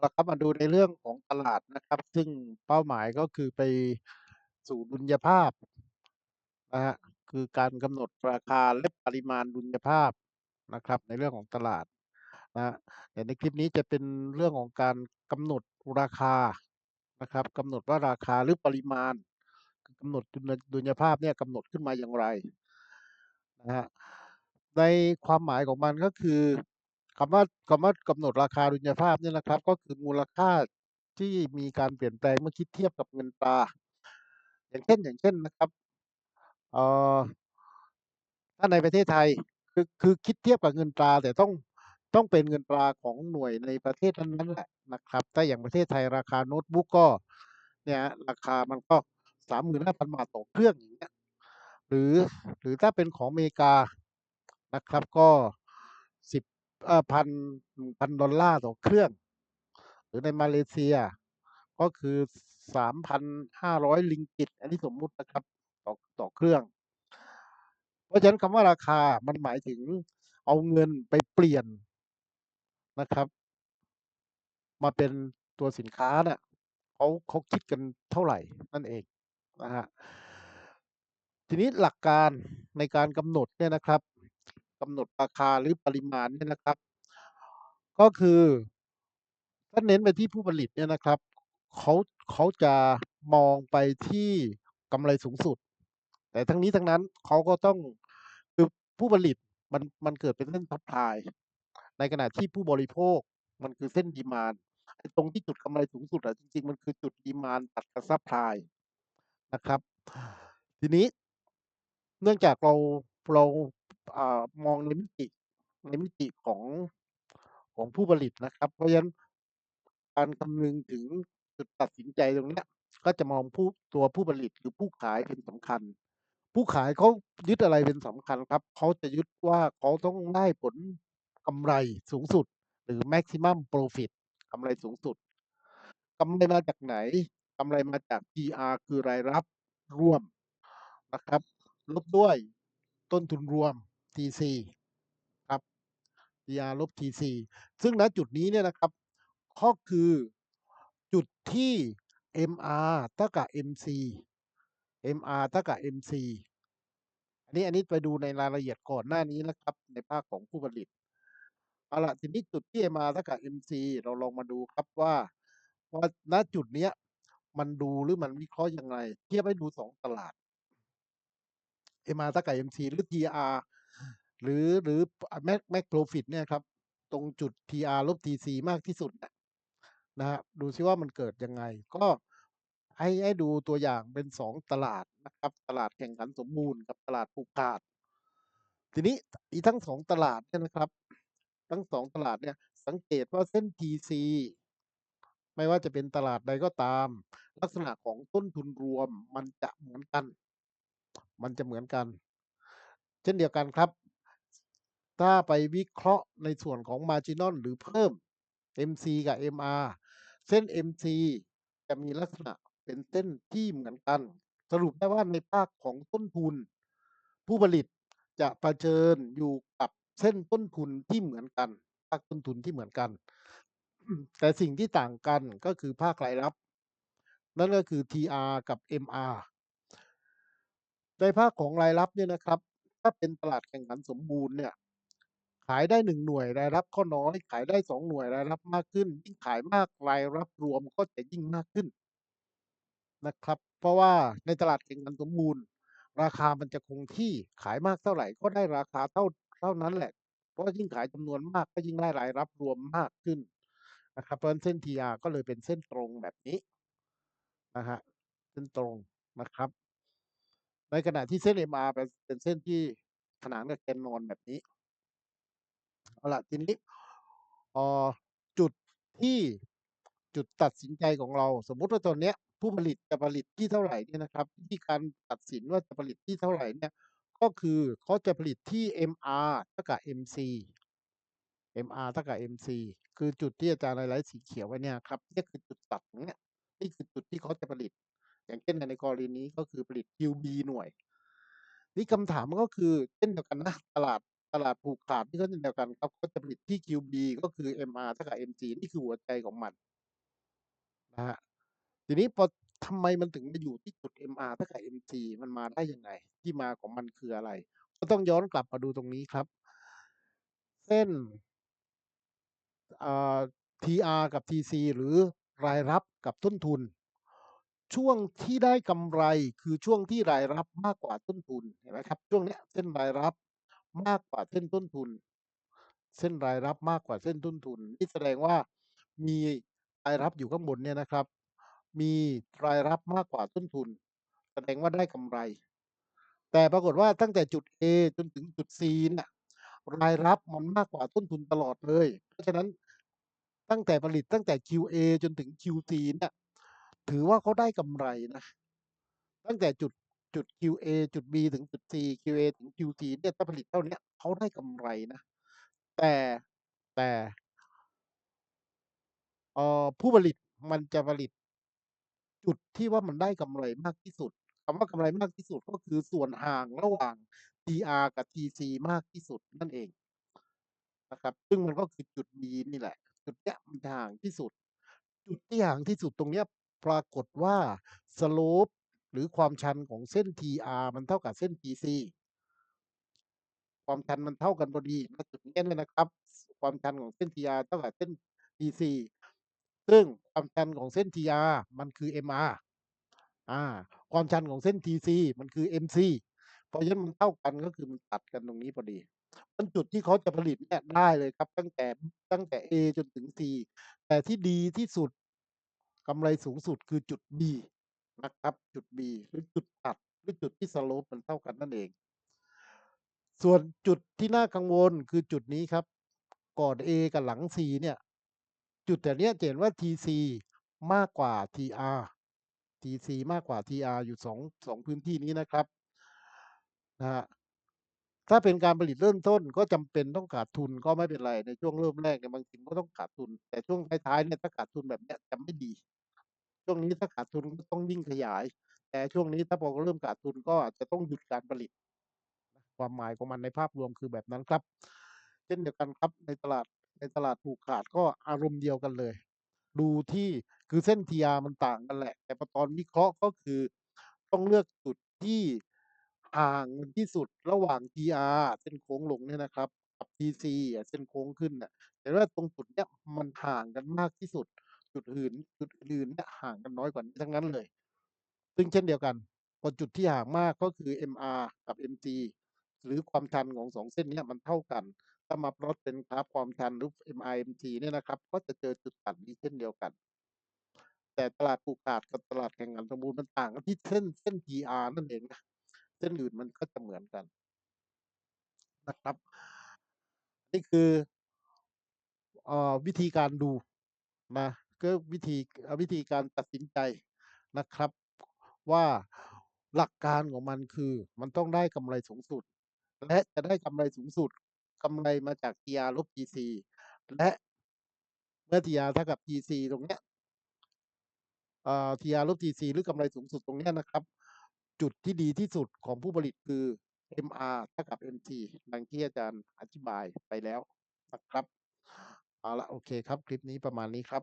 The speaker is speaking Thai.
เราก็มาดูในเรื่องของตลาดนะครับ ซึ่งเป้าหมายก็คือไปสู่ดุลยภาพนะฮะคือการกำหนดราคาและปริมาณดุลยภาพนะครับ ในเรื่องของตลาดนะแต่ในคลิปนี้จะเป็นเรื่องของการกำหนดราคานะครับ กำหนดว่าราคาหรือปริมาณ กำหนดดุลดุลยภาพเนี่ยกำหนดขึ้นมาอย่างไรนะฮะในความหมายของมันก็คือ คำว่าคำว่ากำหนดราคาดุลยภาพเนี่ยนะครับ ก็คือมูลค่าที่มีการเปลี่ยนแปลงเมื่อคิดเทียบกับเงินตราอย่างเช่นอย่างเช่นนะครับเอ่อถ้าในประเทศไทยคือคือคิดเทียบกับเงินตราแต่ต้องต้องเป็นเงินตราของหน่วยในประเทศนั้นๆแหละนะครับถ้าอย่างประเทศไทยราคาโน้ตบุ๊กก็เนี่ยราคามันก็สามหมื่นห้าพันบาทต่อเครื่องอย่างเงี้ยหรือหรือถ้าเป็นของอเมริกานะครับก็สิบ พันพันดอลลาร์ต่อเครื่อง หรือในมาเลเซีย ก็คือสามพันห้าร้อยลิงกิต อันนี้สมมุตินะครับต่อต่อเครื่อง เพราะฉะนั้นคำว่าราคามันหมายถึงเอาเงินไปเปลี่ยนนะครับ มาเป็นตัวสินค้าเนี่ยเขาเขาคิดกันเท่าไหร่นั่นเองนะฮะทีนี้หลักการในการกำหนดเนี่ยนะครับ กำหนดราคาหรือปริมาณเนี่ยนะครับ ก็คือถ้าเน้นไปที่ผู้ผลิตเนี่ยนะครับเขาเขาจะมองไปที่กำไรสูงสุด แต่ทั้งนี้ทั้งนั้นเขาก็ต้องคือผู้ผลิตมันมันเกิดเป็นเส้นซัพพลายในขณะที่ผู้บริโภคมันคือเส้นดีมานตรงที่จุดกำไรสูงสุดอะจริงๆ มันคือจุดดีมานตัดกับซัพพลายนะครับ ทีนี้เนื่องจากเราเรา อ่า มองในมิติ ในมิติของ ของผู้ผลิตนะครับ เพราะฉะนั้น การคำนึงถึงจุดตัดสินใจตรงเนี้ย ก็จะมองผู้ ตัวผู้ผลิตหรือผู้ขายเป็นสำคัญ ผู้ขายเขายึดอะไรเป็นสำคัญครับ เขาจะยึดว่า เขาต้องได้ผลกำไรสูงสุด หรือ maximum profit กำไรสูงสุด กำไรมาจากไหน กำไรมาจาก PR คือรายรับร่วมนะครับ ลบด้วยต้นทุนรวม TC ครับ PR ลบ TC ซึ่งณจุดนี้เนี่ยนะครับก็คือจุดที่ MR เท่ากับ MC MR เท่ากับ MC อันนี้อันนี้ไปดูในรายละเอียดก่อนหน้านี้นะครับ ในภาคของผู้ผลิตเอาละทีนี้จุดที่ MR เท่ากับ MC เราลองมาดูครับว่าว่าณจุดเนี้ยมันดูหรือมันวิเคราะห์ยังไง เทียบให้ดูสองตลาด MR เท่ากับ MC หรือ TR หรือหรือ Mac Mac Profit เนี่ยครับ ตรงจุด TR ลบ TC มากที่สุดนะนะฮะดูซิว่ามันเกิดยังไง ก็ให้ให้ดูตัวอย่างเป็นสองตลาดนะครับ ตลาดแข่งขันสมบูรณ์กับตลาดผูกขาด ทีนี้อีทั้งสองตลาดเนี่ยนะครับ ทั้งสองตลาดเนี่ยสังเกตว่าเส้น TC ไม่ว่าจะเป็นตลาดใดก็ตาม ลักษณะของต้นทุนรวมมันจะเหมือนกัน มันจะเหมือนกัน เช่นเดียวกันครับ ถ้าไปวิเคราะห์ในส่วนของ marginal หรือเพิ่ม MC กับ MR เส้น MC จะมีลักษณะเป็นเส้นที่เหมือนกัน สรุปได้ว่าในภาคของต้นทุน ผู้ผลิตจะเผชิญอยู่กับเส้นต้นทุนที่เหมือนกัน ภาคต้นทุนที่เหมือนกัน แต่สิ่งที่ต่างกันก็คือภาครายรับ นั่นก็คือ TR กับ MR ในภาคของรายรับเนี่ยนะครับ ถ้าเป็นตลาดแข่งขันสมบูรณ์เนี่ย ขายได้หนึ่งหน่วยรายรับก็น้อย ขายได้สองหน่วยรายรับมากขึ้น ยิ่งขายมากรายรับรวมก็จะยิ่งมากขึ้นนะครับ เพราะว่าในตลาดแข่งขันสมบูรณ์ ราคามันจะคงที่ขายมากเท่าไหร่ก็ได้ราคาเท่าเท่านั้นแหละ เพราะยิ่งขายจำนวนมากก็ยิ่งได้รายรับรวมมากขึ้นนะครับเพราะเส้น TR ก็เลยเป็นเส้นตรงแบบนี้นะฮะเส้นตรงนะครับ ในขณะที่เส้น MR เป็นเป็นเส้นที่ขนานกับแกนนอนแบบนี้ เอาละทีนี้พอจุดที่จุดตัดสินใจของเรา สมมุติว่าตอนเนี้ย ผู้ผลิตจะผลิตที่เท่าไหร่เนี่ยนะครับวิธีการตัดสินว่าจะผลิตที่เท่าไหร่เนี่ย ก็คือเขาจะผลิตที่ MR เท่ากับ MC MR เท่ากับ MC คือจุดที่อาจารย์ไลท์สีเขียวไว้เนี่ยครับนี่คือจุดตัดเนี้ยนี่คือจุดที่เขาจะผลิต อย่างเช่นในกรณีนี้ก็คือผลิต QB หน่วย นี่คำถามมันก็คือเช่นเดียวกันนะตลาดตลาดผูกขาดนี่ก็เช่นเดียวกันครับก็จะผลิตที่ QB ก็คือ MR เท่ากับ MG นี่คือหัวใจของมันนะฮะทีนี้พอทำไมมันถึงมาอยู่ที่จุด MR เท่ากับ MG มันมาได้ยังไง?ที่มาของมันคืออะไร?ก็ต้องย้อนกลับมาดูตรงนี้ครับ เส้นอ่า TR กับ TC หรือรายรับกับต้นทุน ช่วงที่ได้กำไรคือช่วงที่รายรับมากกว่าต้นทุนเห็นไหมครับ ช่วงเนี้ยเส้นรายรับมากกว่าเส้นต้นทุน เส้นรายรับมากกว่าเส้นต้นทุนนี่แสดงว่ามีรายรับอยู่ข้างบนเนี่ยนะครับ มีรายรับมากกว่าต้นทุน แสดงว่าได้กำไร แต่ปรากฏว่าตั้งแต่จุด A จนถึงจุด C เนี่ยรายรับมันมากกว่าต้นทุนตลอดเลย เพราะฉะนั้นตั้งแต่ผลิตตั้งแต่ QA จนถึง QC เนี่ย ถือว่าเขาได้กำไรนะ ตั้งแต่จุดจุด QA จุด B ถึงจุด C QA ถึง QC เนี่ยถ้าผลิตเท่านี้เขาได้กำไรนะ แต่แต่เอ่อผู้ผลิตมันจะผลิต จุดที่ว่ามันได้กำไรมากที่สุดคำว่ากำไรมากที่สุดก็คือส่วนห่างระหว่าง TR กับ TC มากที่สุดนั่นเองนะครับ ซึ่งมันก็คือจุด B นี่แหละ จุดเนี้ยมันห่างที่สุด จุดที่ห่างที่สุดตรงเนี้ย ปรากฏว่าสโลปหรือความชันของเส้น TR มันเท่ากับเส้น TC ความชันมันเท่ากันพอดีณจุดนี้เนี่ยนะครับ ความชันของเส้น TR เท่ากับเส้น TC ซึ่งความชันของเส้น TR มันคือ MR อาความชันของเส้น TC มันคือ MC เพราะฉะนั้นมันเท่ากันก็คือมันตัดกันตรงนี้พอดีมันจุดที่เขาจะผลิตเนี่ยได้เลยครับ ตั้งแต่ตั้งแต่ A จนถึง C แต่ที่ดีที่สุด กำไรสูงสุดคือจุด B นะครับจุด B หรือจุดตัดหรือจุดที่สโลปมันเท่ากันนั่นเอง ส่วนจุดที่น่ากังวลคือจุดนี้ครับ ก่อน A กับหลัง C เนี่ย จุดแถวเนี้ยเห็นว่า TC มากกว่า TR TC มากกว่า TR อยู่2 2พื้นที่นี้นะครับนะถ้าเป็นการผลิตเริ่มต้นก็จำเป็นต้องขาดทุนก็ไม่เป็นไรในช่วงเริ่มแรกเนี่ยบางทีก็ต้องขาดทุน แต่ช่วงท้ายๆเนี่ยถ้าขาดทุนแบบเนี้ยจะไม่ดี ช่วงนี้ถ้าขาดทุนก็ต้องยิ่งขยาย แต่ช่วงนี้ถ้าพอเริ่มขาดทุนก็อาจจะต้องหยุดการผลิต ความหมายของมันในภาพรวมคือแบบนั้นครับ เช่นเดียวกันครับในตลาดในตลาดผูกขาดก็อารมณ์เดียวกันเลย ดูที่คือเส้น TR มันต่างกันแหละ แต่ตอนวิเคราะห์ก็คือต้องเลือกจุดที่ห่างที่สุดระหว่าง TR เส้นโค้งลงเนี่ยนะครับ กับ TC เส้นโค้งขึ้นน่ะแต่ว่าตรงจุดเนี้ยมันห่างกันมากที่สุด จุดอื่นจุดอื่นเนี่ยห่างกันน้อยกว่านี้ทั้งนั้นเลย ซึ่งเช่นเดียวกันพอจุดที่ห่างมากก็คือ MR กับ MG หรือความชันของ2เส้นนี้มันเท่ากัน ถ้ามาพลอตเป็นกราฟความชันหรือ MR MG เนี่ยนะครับ ก็จะเจอจุดตัดนี้เช่นเดียวกัน แต่ตลาดผูกขาดกับตลาดแข่งขันสมบูรณ์มันต่างกันที่เส้นเส้น TR นั่นเองนะเส้นอื่นมันก็จะเหมือนกันนะครับ นี่คือออวิธีการดูนะ ก็วิธีเอ่อวิธีการตัดสินใจนะครับ ว่าหลักการของมันคือ มันต้องได้กำไรสูงสุด และจะได้กำไรสูงสุดกำไรมาจาก TR ลบ TC และเมื่อ TR เท่ากับ TC ตรงเนี้ยเอ่อ TR ลบ TC หรือกำไรสูงสุดตรงเนี้ยนะครับ จุดที่ดีที่สุดของผู้ผลิตคือ MR เท่ากับ MG ดังที่อาจารย์อธิบายไปแล้วนะครับ เอาละโอเคครับ คลิปนี้ประมาณนี้ครับ